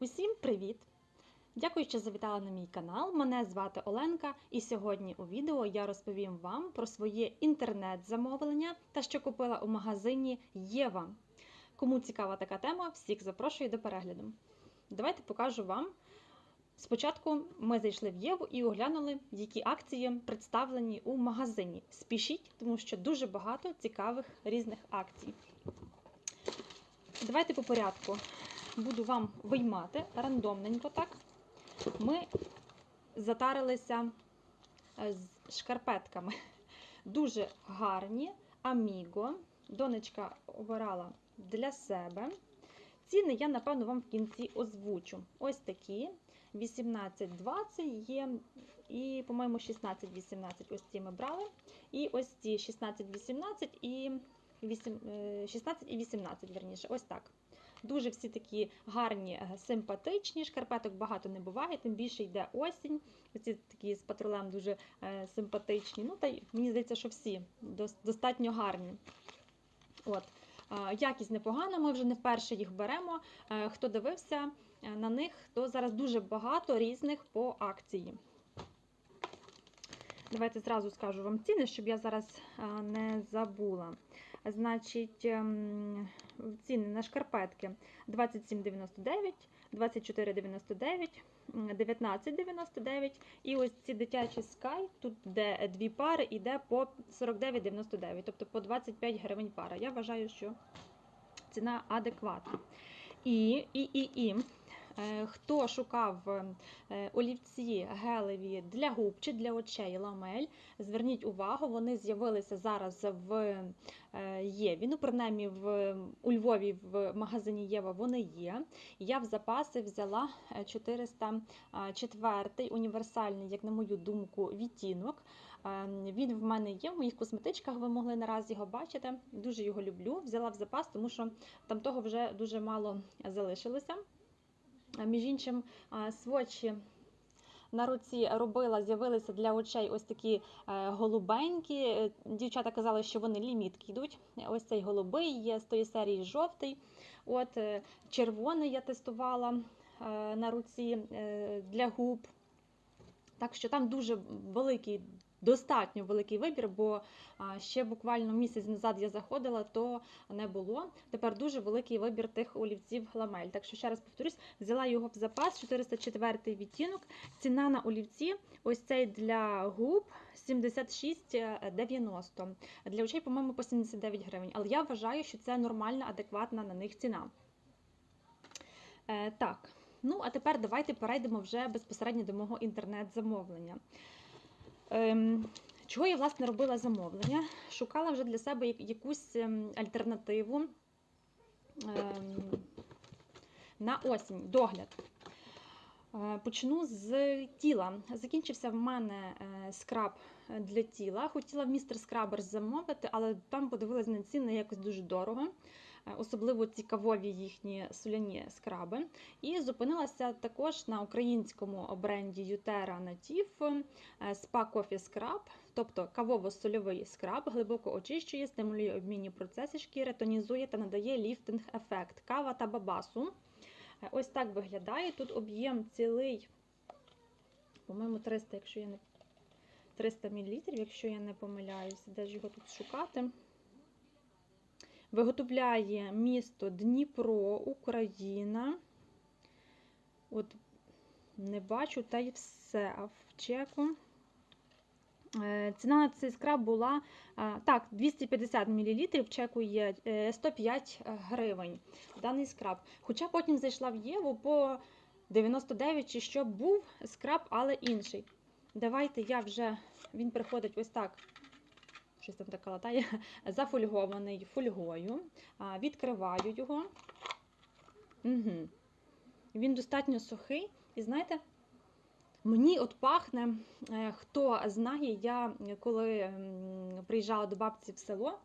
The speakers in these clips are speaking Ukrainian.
Усім привіт! Дякую, що завітали на мій канал. Мене звати Оленка, і сьогодні у відео я розповім вам про своє інтернет-замовлення та що купила у магазині Єва. Кому цікава така тема, всіх запрошую до перегляду. Давайте покажу вам. Спочатку ми зайшли в Єву і оглянули, які акції представлені у магазині. Спішіть, тому що дуже багато цікавих різних акцій. Давайте по порядку буду вам виймати рандомненько так. Ми затарилися е, з шкарпетками. Дуже гарні, аміго. Донечка обирала для себе. Ціни я, напевно, вам в кінці озвучу. Ось такі. 18-20 є, і, по-моєму, 16-18 ось ці ми брали. І ось ці 16-18 і 8, е, 16 і 18, верніше, ось так. Дуже всі такі гарні, е, симпатичні. Шкарпеток багато не буває, тим більше йде осінь. Ці такі з патрулем дуже е, симпатичні. Ну, та й мені здається, що всі достатньо гарні. От. Якість непогана, ми вже не вперше їх беремо. Е, Хто дивився на них, то зараз дуже багато різних по акції. Давайте зразу скажу вам ціни, щоб я зараз е, не забула. Значить, ем, ціни на шкарпетки 27,99, 24,99, 19,99 і ось ці дитячі Sky, тут де дві пари, іде по 49,99, тобто по 25 гривень пара. Я вважаю, що ціна адекватна. І, і, і, і. Е, Хто шукав е, олівці гелеві для губ чи для очей ламель, зверніть увагу, вони з'явилися зараз в е, Єві. Ну, принаймні в, у Львові в магазині Єва вони є. Я в запаси взяла е, 404 універсальний, як на мою думку, відтінок. Він в мене є в моїх косметичках, ви могли не раз його бачити. Дуже його люблю. Взяла в запас, тому що там того вже дуже мало залишилося. Між іншим, свочі на руці робила, з'явилися для очей ось такі е, голубенькі. Е, Дівчата казали, що вони лімітки йдуть. Ось цей голубий є з тої серії жовтий. От е, червоний я тестувала на руці для губ. Так що там дуже великий, достатньо великий вибір, бо ще буквально місяць назад я заходила, то не було. Тепер дуже великий вибір тих олівців ламель. Так що ще раз повторюсь, взяла його в запас 404 відтінок. Ціна на олівці, ось цей для губ 76,90. Для очей, по-моєму, по 79 гривень. Але я вважаю, що це нормальна, адекватна на них ціна. Е, так. Ну, а тепер давайте перейдемо вже безпосередньо до мого інтернет-замовлення. Ем, чого я, власне, робила замовлення? Шукала вже для себе якусь ем, альтернативу ем, на осінь, догляд. Е, Почну з тіла. Закінчився в мене е, скраб для тіла. Хотіла в містер Скрабер замовити, але там подивилась на ціни якось дуже дорого. Е, Особливо цікавові їхні соляні скраби. І зупинилася також на українському бренді Ютера е, Spa Coffee Scrub, тобто кавово-сольовий скраб, глибоко очищує, стимулює обмінні процеси шкіри, тонізує та надає ліфтинг ефект кава та бабасу. Е, Ось так виглядає. Тут об'єм цілий, по-моєму, 300, якщо я не 300 мл, якщо я не помиляюся, де ж його тут шукати. Виготовляє місто Дніпро, Україна. От не бачу, та й все. А в чеку. Е, Ціна на цей скраб була так, 250 мл, в чеку є е, 105 гривень. Даний скраб. Хоча потім зайшла в Єву по 99 чи що був скраб, але інший. Давайте я вже він приходить ось так. Щось там таке латає, зафольгований фольгою. Відкриваю його. Угу. Він достатньо сухий. І знаєте, мені от пахне, е, хто знає, я коли приїжджала до бабці в село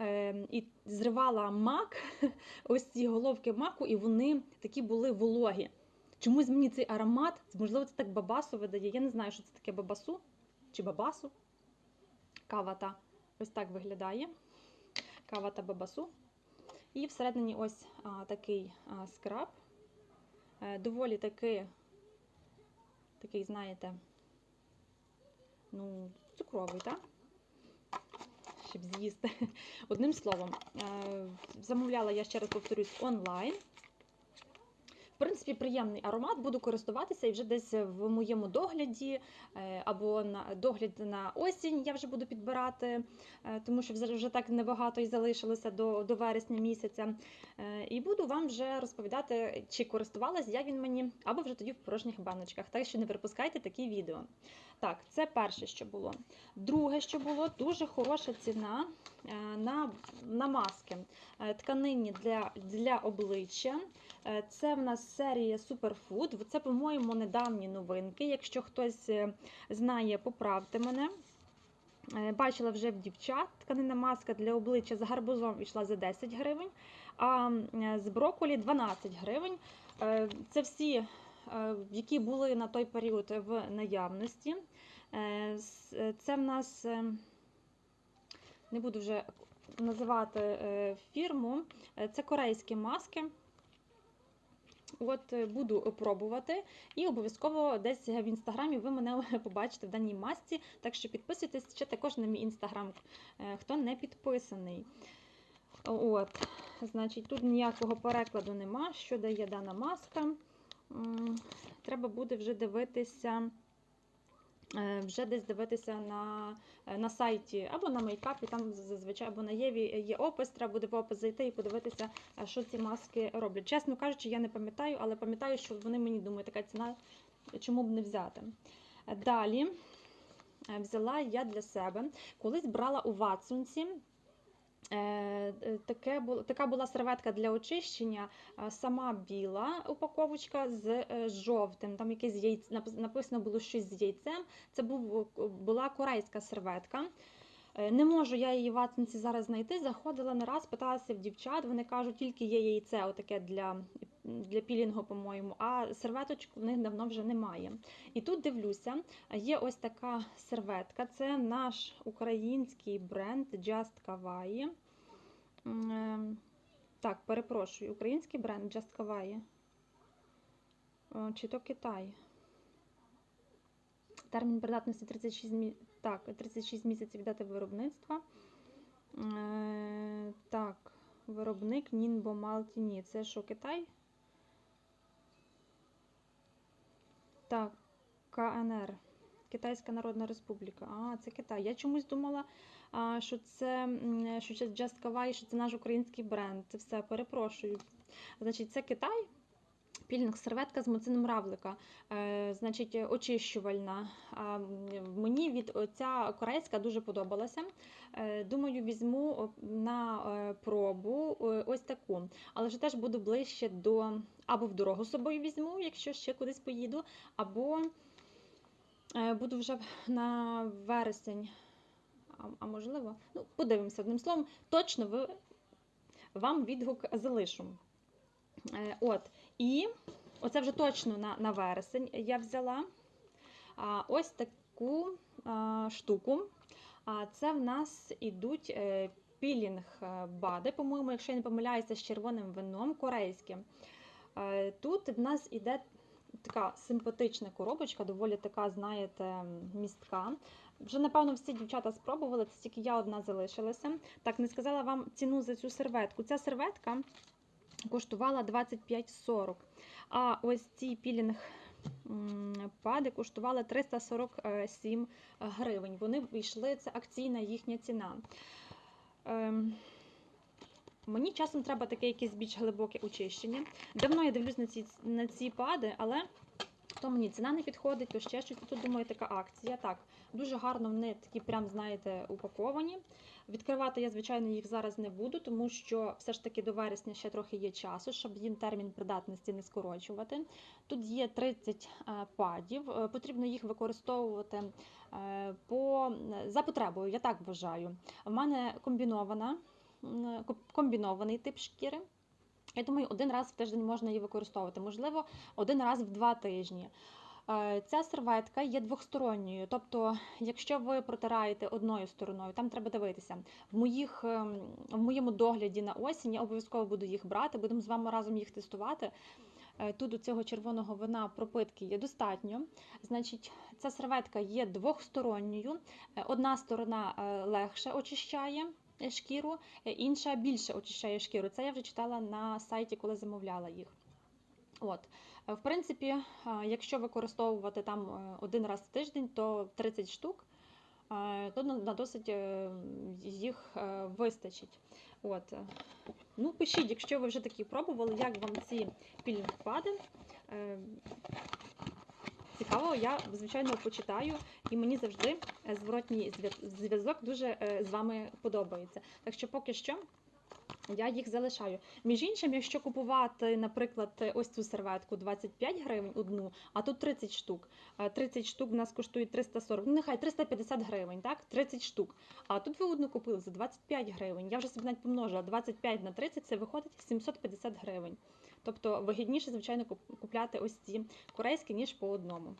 е, і зривала мак, ось ці головки маку, і вони такі були вологі. Чомусь мені цей аромат, можливо, це так бабасу видає. Я не знаю, що це таке бабасу чи бабасу. Кава та ось так виглядає. Кава та бабасу. І всередині ось а, такий а, скраб. е, доволі таки, такий, знаєте, ну, цукровий, так? Щоб з'їсти. Одним словом, е, замовляла я ще раз повторюсь онлайн. Принципі, приємний аромат, буду користуватися і вже десь в моєму догляді е, або на догляд на осінь я вже буду підбирати, е, тому що вже вже так небагато і залишилося до, до вересня місяця. Е, І буду вам вже розповідати, чи користувалась я він мені, або вже тоді в порожніх баночках. Так що не пропускайте такі відео. Так, це перше, що було. Друге, що було, дуже хороша ціна е, на, на маски. Е, Тканині для, для обличчя. Е, Це в нас серія Superfood. Це, по-моєму, недавні новинки. Якщо хтось знає, поправте мене. Бачила вже в дівчат тканина маска для обличчя з гарбузом йшла за 10 гривень, а з брокколі 12 гривень. Це всі, які були на той період в наявності. Е, е, Це в нас е, не буду вже називати е, фірму. Е, Це корейські маски. От е, буду пробувати і обов'язково десь в інстаграмі ви мене побачите в даній масці. Так що підписуйтесь ще також на мій інстаграм, е, хто не підписаний. От, значить, тут ніякого перекладу нема, що дає дана маска. Треба буде вже дивитися. е, Вже десь дивитися на, е, на сайті або на мейкапі, там зазвичай або на Єві є опис, треба буде в опис зайти і подивитися, е, що ці маски роблять. Чесно кажучи, я не пам'ятаю, але пам'ятаю, що вони мені думаю, така ціна, чому б не взяти. Е, Далі е, взяла я для себе, колись брала у Ватсонці. Е, е, Таке було, така була серветка для очищення, сама біла упаковочка з е, жовтим. Там якесь яйце, напис- написано було щось з яйцем. Це був, була корейська серветка. Не можу я її в Ацинці зараз знайти. Заходила не раз, питалася в дівчат. Вони кажуть, тільки є яйце отаке для, для пілінгу, по-моєму, а серветочок в них давно вже немає. І тут дивлюся, є ось така серветка. Це наш український бренд Just Kawaii. Е, Так, перепрошую, український бренд Just Kawaii. Чи то Китай? Термін придатності 36, мі... так, 36 місяців дати виробництва. Е, так, виробник Нінбо Малті. Ні, це що, Китай? Так, КНР. Китайська Народна Республіка. А, це Китай. Я чомусь думала, що це що це Just Kawaii, що це наш український бренд. Це все, перепрошую. Значить, це Китай. Пільник серветка з моцином равлика, е, значить, очищувальна. Мені від ця корейська дуже подобалася. Е, думаю, візьму на е, пробу ось таку. Але вже теж буду ближче до або в дорогу з собою візьму, якщо ще кудись поїду, або буду вже на вересень. А, можливо, ну, подивимося одним словом, точно ви, вам відгук залишу. От, і оце вже точно на, на вересень я взяла а, ось таку а, штуку. А, це в нас ідуть е, пілінг е, по-моєму, якщо я не помиляюся, з червоним вином корейським. Е, Тут в нас іде така симпатична коробочка, доволі така, знаєте, містка. Вже, напевно, всі дівчата спробували, це тільки я одна залишилася. Так, не сказала вам ціну за цю серветку. Ця серветка коштувала 25,40. А ось ці пілінг пади коштували 347 гривень. Вони вийшли, це акційна їхня ціна. Ем, Мені часом треба таке якесь більш глибоке очищення. Давно я дивлюсь на ці, на ці пади, але то мені ціна не підходить, то ще щось. Тут, думаю, така акція. Так, дуже гарно вони такі, прям, знаєте, упаковані. Відкривати я, звичайно, їх зараз не буду, тому що все ж таки до вересня ще трохи є часу, щоб їм термін придатності не скорочувати. Тут є 30 е, падів, е, потрібно їх використовувати е, по, за потребою, я так вважаю. У мене комбінована, комбінований тип шкіри. Я думаю, один раз в тиждень можна її використовувати, можливо, один раз в два тижні. Е, Ця серветка є двохсторонньою, тобто, якщо ви протираєте одною стороною, там треба дивитися. В, моїх, ем, в моєму догляді на осінь я обов'язково буду їх брати, будемо з вами разом їх тестувати. Е, Тут у цього червоного вина пропитки є достатньо. Значить, ця серветка є двохсторонньою. Е, Одна сторона легше очищає шкіру, е, інша більше очищає шкіру. Це я вже читала на сайті, коли замовляла їх. От. Е, В принципі, е, якщо використовувати там один раз в тиждень, то 30 штук, то на досить їх вистачить. От. Ну, пишіть, якщо ви вже такі пробували, як вам ці пілінг-пади. Цікаво, я звичайно почитаю, і мені завжди е, зворотній зв'язок дуже е, з вами подобається. Так що поки що я їх залишаю. Між іншим, якщо купувати, наприклад, ось цю серветку 25 гривень одну, а тут 30 штук. Е, 30 штук в нас коштує 340, ну нехай 350 гривень, так? 30 штук. А тут ви одну купили за 25 гривень. Я вже собі навіть помножила 25 на 30, це виходить 750 гривень. Тобто вигідніше, звичайно, купляти ось ці корейські, ніж по одному.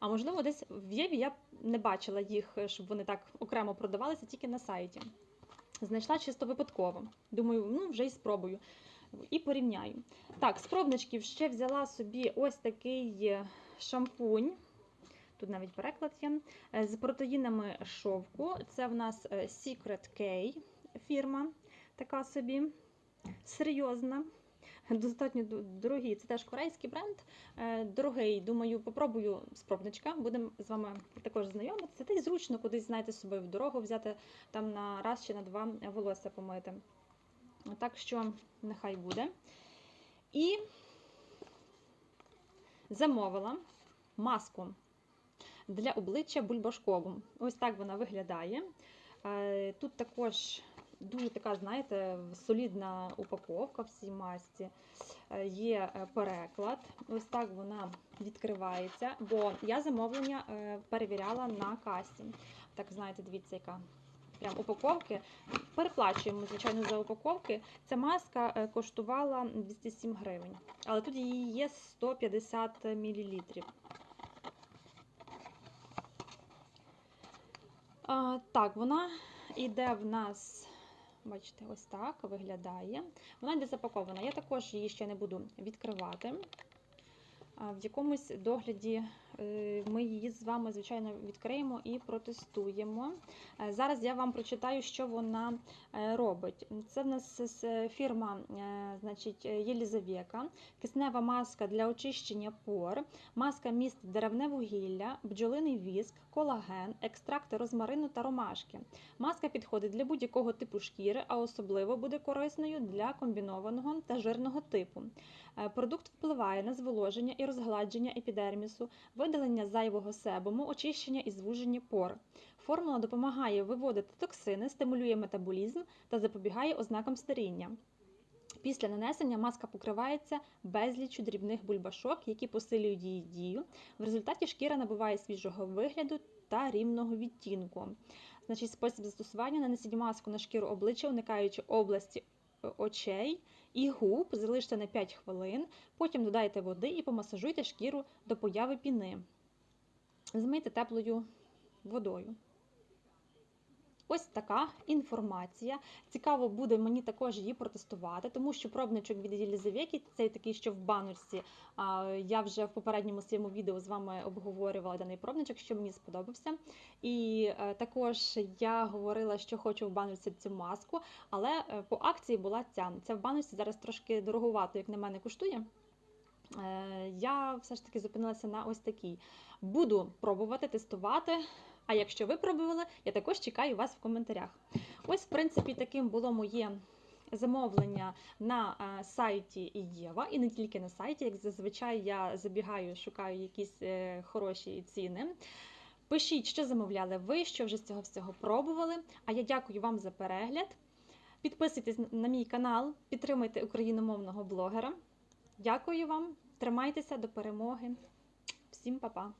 А можливо, десь в Єві я не бачила їх, щоб вони так окремо продавалися, тільки на сайті. Знайшла чисто випадково. Думаю, ну вже й спробую. І порівняю. Так, з пробничків ще взяла собі ось такий е, шампунь. Тут навіть переклад є. е, З протеїнами шовку. Це в нас е, Secret K фірма, така собі серйозна. Достатньо дорогий. Це теж корейський бренд. Е, Дорогий, думаю, попробую з пробничка. Будемо з вами також знайомитися. Та й зручно кудись знаєте з собою в дорогу взяти там на раз чи на два волосся помити. Так що нехай буде. І замовила маску для обличчя бульбашкову. Ось так вона виглядає. Е, Тут також дуже така, знаєте, солідна упаковка в цій масці. Е, Є е, переклад. Ось так вона відкривається, бо я замовлення е, перевіряла на касі. Так, знаєте, дивіться, яка прям упаковки. Переплачуємо, звичайно, за упаковки. Ця маска коштувала 207 гривень, але тут її є 150 мл. А, так, вона йде в нас, бачите, ось так виглядає. Вона йде запакована. Я також її ще не буду відкривати. В якомусь догляді ми її з вами, звичайно, відкриємо і протестуємо. Е, Зараз я вам прочитаю, що вона е, робить. Це в нас фірма е, значить, Єлізавека, киснева маска для очищення пор, маска містить деревне вугілля, бджолиний віск, колаген, екстракти розмарину та ромашки. Маска підходить для будь-якого типу шкіри, а особливо буде корисною для комбінованого та жирного типу. Е, Продукт впливає на зволоження і розгладження епідермісу, видалення зайвого себуму, очищення і звуження пор. Формула допомагає виводити токсини, стимулює метаболізм та запобігає ознакам старіння. Після нанесення маска покривається безліччю дрібних бульбашок, які посилюють її дію. В результаті шкіра набуває свіжого вигляду та рівного відтінку. Значить, спосіб застосування нанесіть маску на шкіру обличчя, уникаючи області е, очей і губ, залиште на 5 хвилин, потім додайте води і помасажуйте шкіру до появи піни. Змийте теплою водою. Ось така інформація. Цікаво буде мені також її протестувати, тому що пробничок від Єлізавети, цей такий, що в баночці. Я вже в попередньому своєму відео з вами обговорювала даний пробничок, що мені сподобався. І е, також я говорила, що хочу в баночці цю маску, але е, по акції була ця. Ця в баночці зараз трошки дороговато, як на мене, коштує. Е, Я все ж таки зупинилася на ось такій. Буду пробувати тестувати. А якщо ви пробували, я також чекаю вас в коментарях. Ось, в принципі, таким було моє замовлення на е, сайті Єва, і не тільки на сайті, як зазвичай я забігаю, шукаю якісь е, хороші ціни. Пишіть, що замовляли ви, що вже з цього всього пробували. А я дякую вам за перегляд. Підписуйтесь на мій канал, підтримуйте україномовного блогера. Дякую вам, тримайтеся до перемоги. Всім па-па!